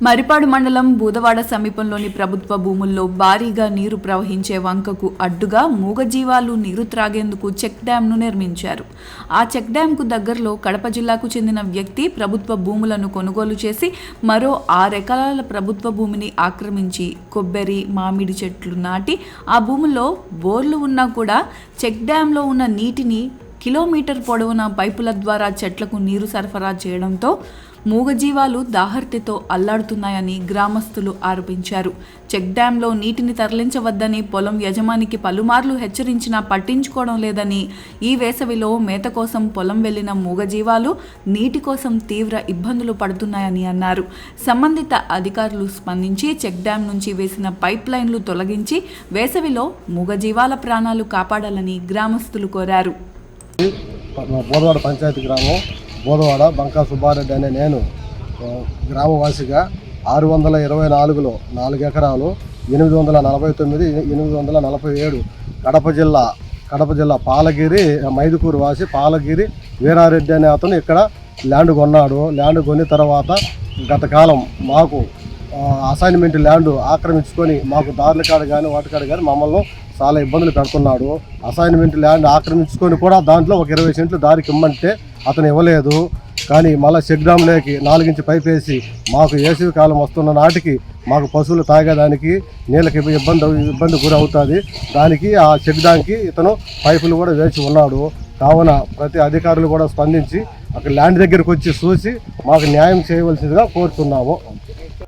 మరిపాడు మండలం బూదవాడ సమీపంలోని ప్రభుత్వ భూముల్లో భారీగా నీరు ప్రవహించే వంకకు అడ్డుగా మూగజీవాలు నీరు త్రాగేందుకు చెక్ డ్యాంను నిర్మించారు. ఆ చెక్ డ్యాంకు దగ్గరలో కడప జిల్లాకు చెందిన వ్యక్తి ప్రభుత్వ భూములను కొనుగోలు చేసి మరో ఆరెకరాల ప్రభుత్వ భూమిని ఆక్రమించి కొబ్బరి మామిడి చెట్లు నాటి ఆ భూముల్లో బోర్లు ఉన్నా కూడా చెక్ డ్యాంలో ఉన్న నీటిని కిలోమీటర్ పొడవున పైపుల ద్వారా చెట్లకు నీరు సరఫరా చేయడంతో మూగజీవాలు దాహర్తితో అల్లాడుతున్నాయని గ్రామస్తులు ఆరోపించారు చెక్ డ్యాంలో నీటిని తరలించవద్దని పొలం యజమానికి పలుమార్లు హెచ్చరించినా పట్టించుకోవడం లేదని ఈ వేసవిలో మేత కోసం పొలం వెళ్ళిన మూగజీవాలు నీటి కోసం తీవ్ర ఇబ్బందులు పడుతున్నాయని అన్నారు సంబంధిత అధికారులు స్పందించి చెక్ డ్యాం నుంచి వేసిన పైప్ లైన్లు తొలగించి వేసవిలో మూగజీవాల ప్రాణాలు కాపాడాలని గ్రామస్తులు కోరారు పంచాయతీ గ్రామం బోధవాడ బంకా సుబ్బారెడ్డి అనే నేను గ్రామవాసిగా ఆరు వందల ఇరవై నాలుగులో నాలుగు ఎకరాలు ఎనిమిది వందల నలభై తొమ్మిది ఎనిమిది వందల నలభై ఏడు కడప జిల్లా కడప జిల్లా పాలగిరి మైదుకూరు వాసి పాలగిరి వీరారెడ్డి అనే అతను ఇక్కడ ల్యాండ్ కొన్నాడు. ల్యాండ్ కొన్న తర్వాత గత కాలం మాకు అసైన్మెంట్ ల్యాండ్ ఆక్రమించుకొని మాకు దారుల కాడ కానీ వాటి కాడ కానీ మమ్మల్ని చాలా ఇబ్బందులు పెడుతున్నాడు. అసైన్మెంట్ ల్యాండ్ ఆక్రమించుకొని కూడా దాంట్లో ఒక ఇరవై సెంట్లు దారికి ఇమ్మంటే అతను ఇవ్వలేదు. కానీ మళ్ళీ చెక్ డ్యామ్లోకి నాలుగించి పైప్ వేసి మాకు వేసవి కాలం వస్తున్న నాటికి మాకు పశువులు తాగేదానికి నీళ్ళకి ఇబ్బంది ఇబ్బంది గురి అవుతుంది దానికి ఆ చెక్ ఇతను పైపులు కూడా వేసి ఉన్నాడు. కావున ప్రతి అధికారులు కూడా స్పందించి అక్కడ ల్యాండ్ దగ్గరకు వచ్చి చూసి మాకు న్యాయం చేయవలసిందిగా కోరుతున్నాము.